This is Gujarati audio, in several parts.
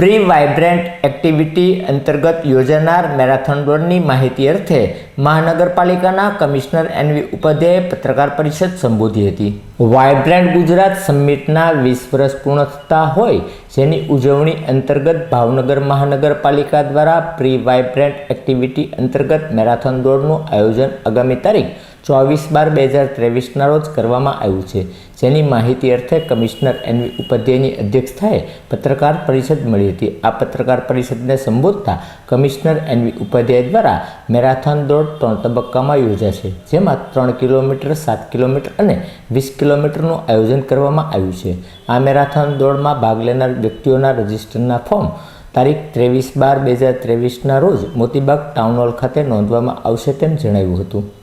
પ્રી વાઇબ્રન્ટ એક્ટિવિટી અંતર્ગત યોજાનાર મેરાથોન દોડની માહિતી અર્થે મહાનગરપાલિકાના કમિશનર એનવી ઉપાધ્યાયે પત્રકાર પરિષદ સંબોધી હતી. વાઇબ્રન્ટ ગુજરાત સમિટના વીસ વર્ષ પૂર્ણ થતા હોય જેની ઉજવણી અંતર્ગત ભાવનગર મહાનગરપાલિકા દ્વારા પ્રી વાઇબ્રન્ટ એક્ટિવિટી અંતર્ગત મેરાથોન દોડનું આયોજન આગામી તારીખ ચોવીસ બાર બે હજાર ત્રેવીસના રોજ કરવામાં આવ્યું છે. જેની માહિતી અર્થે કમિશનર એનવી ઉપાધ્યાયની અધ્યક્ષતાએ પત્રકાર પરિષદ મળી હતી. આ પત્રકાર પરિષદને સંબોધતા કમિશનર એનવી ઉપાધ્યાય દ્વારા મેરાથોન દોડ ત્રણ તબક્કામાં યોજાશે, જેમાં ત્રણ કિલોમીટર, સાત કિલોમીટર અને વીસ કિલોમીટરનું આયોજન કરવામાં આવ્યું છે. આ મેરાથોન દોડમાં ભાગ લેનાર વ્યક્તિઓના રજિસ્ટરના ફોર્મ તારીખ ત્રેવીસ બાર બે હજાર ત્રેવીસના રોજ મોતીબાગ ટાઉન હોલ ખાતે નોંધવામાં આવશે તેમ જણાવ્યું હતું.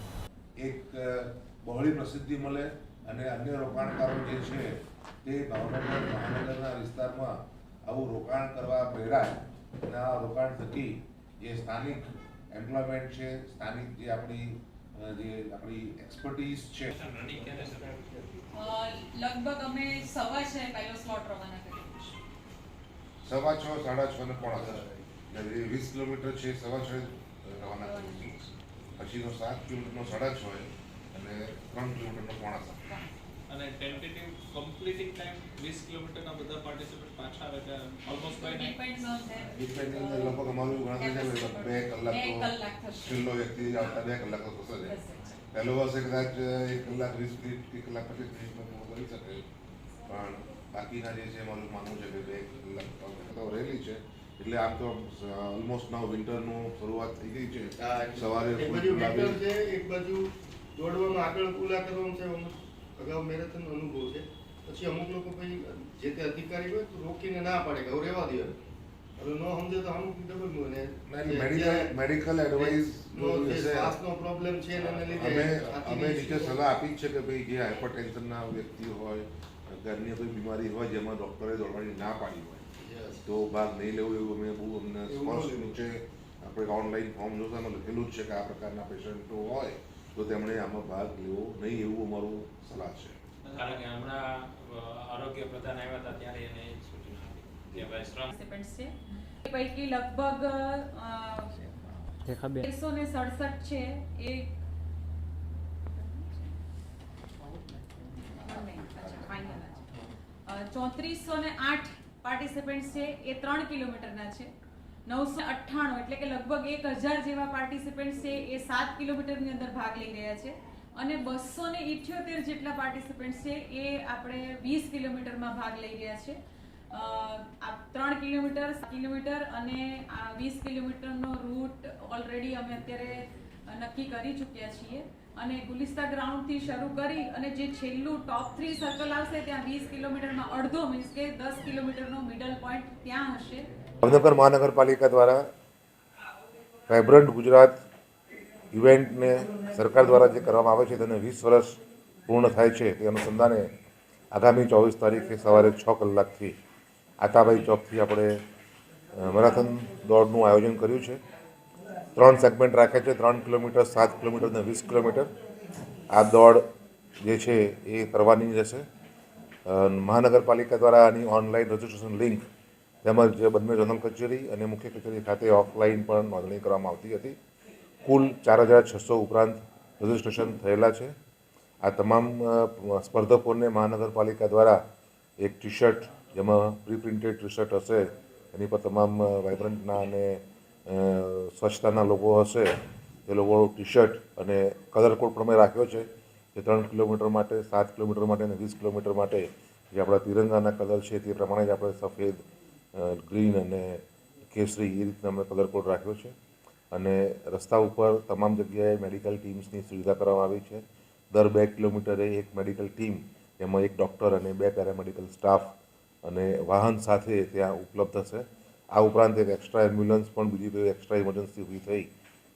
બહોળી પ્રસિદ્ધિ મળે અને અન્ય રોકાણકારો જે છે તે ભાવનગર મહાનગરના વિસ્તારમાં આવું રોકાણ કરવા પ્રેરાય અને આ રોકાણ થકી જે સ્થાનિક એમ્પ્લોયમેન્ટ છે સ્થાનિક જે આપણી જે આપણી એક્સપર્ટીઝ છે. લગભગ અમે સવા છે પહેલો સ્લોટ રવાના કરીએ સવા છ સાડા છ ને પોણા વીસ કિલોમીટર છે સવા છ રવાના કરીશું પછીનો સાત કિલોમીટરનો સાડા છ ત્રણ કિલોમીટર પોણા સાત અને ટેન્ટેટિવ કમ્પ્લીટિંગ ટાઈમ 20 કિલોમીટરના બધા પાર્ટિસિપન્ટ પાછા આવે છે ઓલમોસ્ટ કઈ નહીં ડિપેન્ડ્સ ઓન ધેમ ડિપેન્ડિંગ લગભગ અમારું ગણતરી જાય લગભગ 2 કલાક તો કલાક થશે. છેલ્લો વ્યક્તિ આવતા 2 કલાક તો થશે જાય પહેલો વર્ષે કદાચ 1 કલાક 20 મિનિટ 1 કલાક પચીસ મિનિટમાં પૂરું કરી શકે. પણ બાકીના જે છે મારું માનવું છે કે બે કલાક તો રહેલી છે. એટલે આમ તો ઓલમોસ્ટ નાવ વિન્ટરનું શરૂઆત થઈ ગઈ છે. સવારે એક બાજુ દોડવામાં આગળ કુલા કરવાનું છે અગાઉ મેરેથોન અનુભવ છે. પછી અમુક લોકો પછી જે તે અધિકારી હોય તો રોકીને ના પાડે કે હવે રહેવા દે હવે. ન સમજે તો અમુક ડબલનું અને મેડિકલ એડવાઇસ શ્વાસનો પ્રોબ્લેમ છે એને લીધે અમે નીચે સલાહ આપી છે કે ભાઈ જે હાઇપરટેન્શનના વ્યક્તિ હોય ઘરની કોઈ બીમારી હોય જેમાં ડૉક્ટરે દોડવાની ના પાડી હોય તો ભાગ નહીં લેવો એવું અમે બહુ અમને સ્પષ્ટ. નીચે આપણે ઓનલાઈન ફોર્મ જોતા લખેલું જ છે કે આ પ્રકારના પેશન્ટો હોય તો તેમણે આમાં ભાગ લેવો નહીં એવું અમારું સલાહ છે. કારણ કે હમણાં આરોગ્ય પ્રધાન આવ્યા હતા ત્યારે એને સૂચના આપી. કે ભાઈ શ્રમ પાર્ટિસિપન્ટ્સ છે. પૈકી લગભગ એકસો ને સડસઠ છે. એ ચોત્રીસો ને આઠ પાર્ટિસિપન્ટ્સ છે. એ ત્રણ કિલોમીટરના છે. નવસો અઠ્ઠાણું, એટલે કે લગભગ એક હજાર જેવા પાર્ટિસિપન્ટ છે એ સાત કિલોમીટરની અંદર ભાગ લઈ રહ્યા છે. અને બસો ને ઇઠ્યોતેર જેટલા પાર્ટિસિપન્ટ છે એ આપણે વીસ કિલોમીટરમાં ભાગ લઈ રહ્યા છે. ત્રણ કિલોમીટર કિલોમીટર અને આ વીસ કિલોમીટરનો રૂટ ઓલરેડી અમે અત્યારે નક્કી કરી ચૂક્યા છીએ. અને ગુલિસ્તા ગ્રાઉન્ડથી શરૂ કરી અને જે છેલ્લું ટોપ થ્રી સર્કલ આવશે ત્યાં વીસ કિલોમીટરમાં અડધો મીન્સ કે દસ કિલોમીટરનો મિડલ પોઈન્ટ ત્યાં હશે. ભાવનગર મહાનગરપાલિકા દ્વારા વાઇબ્રન્ટ ગુજરાત ઇવેન્ટને સરકાર દ્વારા જે કરવામાં આવે છે તેને વીસ વર્ષ પૂર્ણ થાય છે તે અનુસંધાને આગામી ચોવીસ તારીખે સવારે છ કલાકથી આતાબાઈ ચોકથી આપણે મેરાથન દોડનું આયોજન કર્યું છે. ત્રણ સેગમેન્ટ રાખે છે, ત્રણ કિલોમીટર, સાત કિલોમીટર અને વીસ કિલોમીટર. આ દોડ જે છે એ કરવાની રહેશે. મહાનગરપાલિકા દ્વારા આની ઓનલાઈન રજિસ્ટ્રેશન લિંક તેમજ બંને જનરલ કચેરી અને મુખ્ય કચેરી ખાતે ઓફલાઈન પણ નોંધણી કરવામાં આવતી હતી. કુલ ચાર હજાર છસો ઉપરાંત રજિસ્ટ્રેશન થયેલા છે. આ તમામ સ્પર્ધકોને મહાનગરપાલિકા દ્વારા એક ટી શર્ટ જેમાં પ્રી પ્રિન્ટેડ ટી શર્ટ હશે, એની પર તમામ વાઇબ્રન્ટના અને સ્વચ્છતાના લોગો હશે, એ લોગો ટી શર્ટ અને કલર કોડ પ્રમાણે રાખ્યો છે, જે ત્રણ કિલોમીટર માટે, સાત કિલોમીટર માટે અને વીસ કિલોમીટર માટે જે આપણા તિરંગાના કલર છે તે પ્રમાણે જ આપણે સફેદ ગ્રીન અને કેસરી એ રીતના અમે કલર કોડ રાખ્યો છે. અને રસ્તા ઉપર તમામ જગ્યાએ મેડિકલ ટીમ્સની સુવિધા કરવામાં આવી છે. દર બે કિલોમીટરે એક મેડિકલ ટીમ એમાં એક ડૉક્ટર અને બે પેરામેડિકલ સ્ટાફ અને વાહન સાથે ત્યાં ઉપલબ્ધ હશે. આ ઉપરાંત એક એક્સ્ટ્રા એમ્બ્યુલન્સ પણ, બીજી કોઈ એક્સ્ટ્રા ઇમરજન્સી ઊભી થઈ,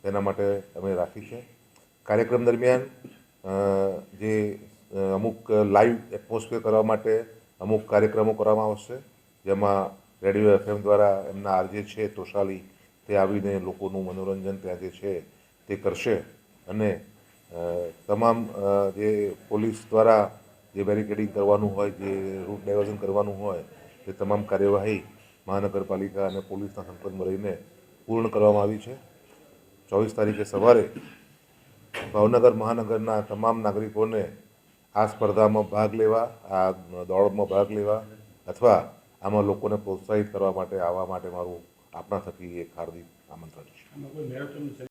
તેના માટે અમે રાખી છે. કાર્યક્રમ દરમિયાન જે અમુક લાઈવ એટમોસ્ફિયર કરવા માટે અમુક કાર્યક્રમો કરવામાં આવશે, જેમાં રેડિયો એફએમ દ્વારા એમના આરજે છે તોશાલી, તે આવીને લોકોનું મનોરંજન ત્યાં જે છે તે કરશે. અને તમામ જે પોલીસ દ્વારા જે બેરિકેડિંગ કરવાનું હોય, જે રૂટ ડાયવર્ઝન કરવાનું હોય તે તમામ કાર્યવાહી મહાનગરપાલિકા અને પોલીસના સંપર્કમાં રહીને પૂર્ણ કરવામાં આવી છે. ચોવીસ તારીખે સવારે ભાવનગર મહાનગરના તમામ નાગરિકોને આ સ્પર્ધામાં ભાગ લેવા, આ દોડમાં ભાગ લેવા અથવા આમાં લોકોને પ્રોત્સાહિત કરવા માટે આવવા માટે મારું આપણા થકી એક હાર્દિક આમંત્રણ છે.